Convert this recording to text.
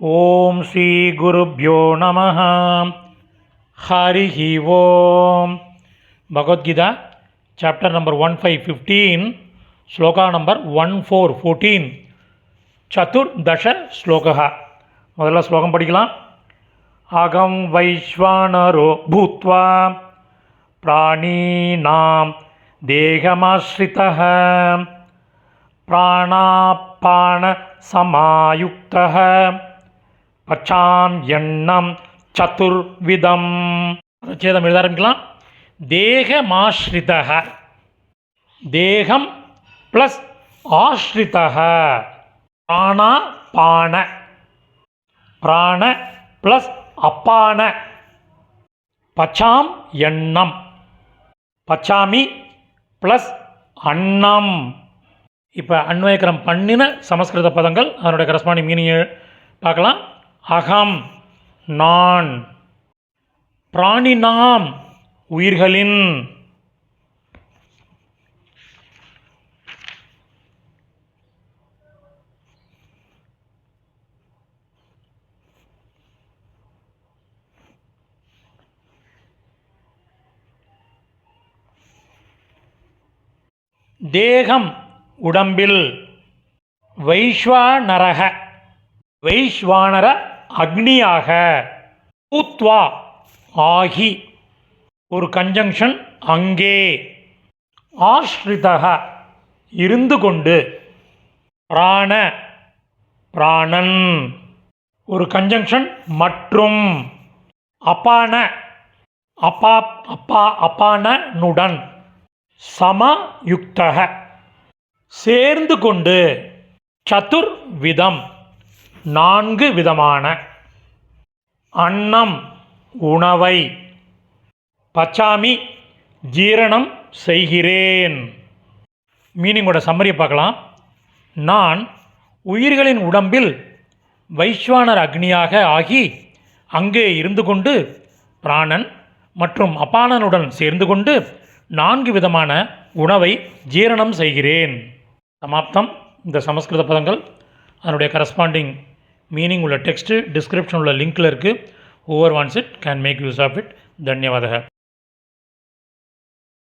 ஓம் ஸ்ரீ குருப்யோ நம ஹரி ஓம். Bhagavad Gita chapter number one five fifteen shloka number one four fourteen சதுர்தச shloka முதல்ல ஸ்லோகம் படிக்கலாம். அகம் வைஸ்வானரோ பூத்வா பிராணீனாம் தேகமாஸ்ரித பிராணாபான சமாயுக்தः பச்சான் எண்ணம் சதுர்விதம். சேதம் எழுத ஆரம்பிக்கலாம். தேகமாஸ்ரிதக தேகம் ப்ளஸ் ஆஸ்ரிதக பிராணா பான பிராண ப்ளஸ் அப்பான பச்சாம் எண்ணம். பச்சாமி ப்ளஸ் அன்னம். இப்போ அன்வயக்கரம் பண்ணின சமஸ்கிருத பதங்கள் அதனுடைய கரஸ்பாண்டிங் மீனிங் பார்க்கலாம். அகம் நான். பிராணினாம் உயிர்களின். தேகம் உடம்பில். வைஸ்வானரக வைஸ்வானர அக்னியாக பூத்வா ஆகி. ஒரு கன்ஜங்ஷன் அங்கே. ஆஸ்ரிதக இருந்து கொண்டு பிராண பிராணன். ஒரு கன்ஜங்ஷன் மற்றும். அப்பான அப்பா அப்பா அப்பானனுடன் சமயுக்தக. சேர்ந்து கொண்டு சதுர்விதம். நான்கு விதமான அன்னம் உணவை. பச்சாமி ஜீரணம் செய்கிறேன். மீனிங்கோட சம்மரியை பார்க்கலாம். நான் உயிர்களின் உடம்பில் வைஸ்வானர் அக்னியாக ஆகி அங்கே இருந்து கொண்டு பிராணன் மற்றும் அபானனுடன் சேர்ந்து கொண்டு நான்கு விதமான உணவை ஜீரணம் செய்கிறேன். சமாப்தம். இந்த சமஸ்கிருத பதங்கள் அதனுடைய கரஸ்பாண்டிங் மீனிங் உள்ள டெக்ஸ்ட்டு டிஸ்கிரிப்ஷன் உள்ள லிங்க்கில் இருக்குது whoever wants it can make use of it தன்யவாதக.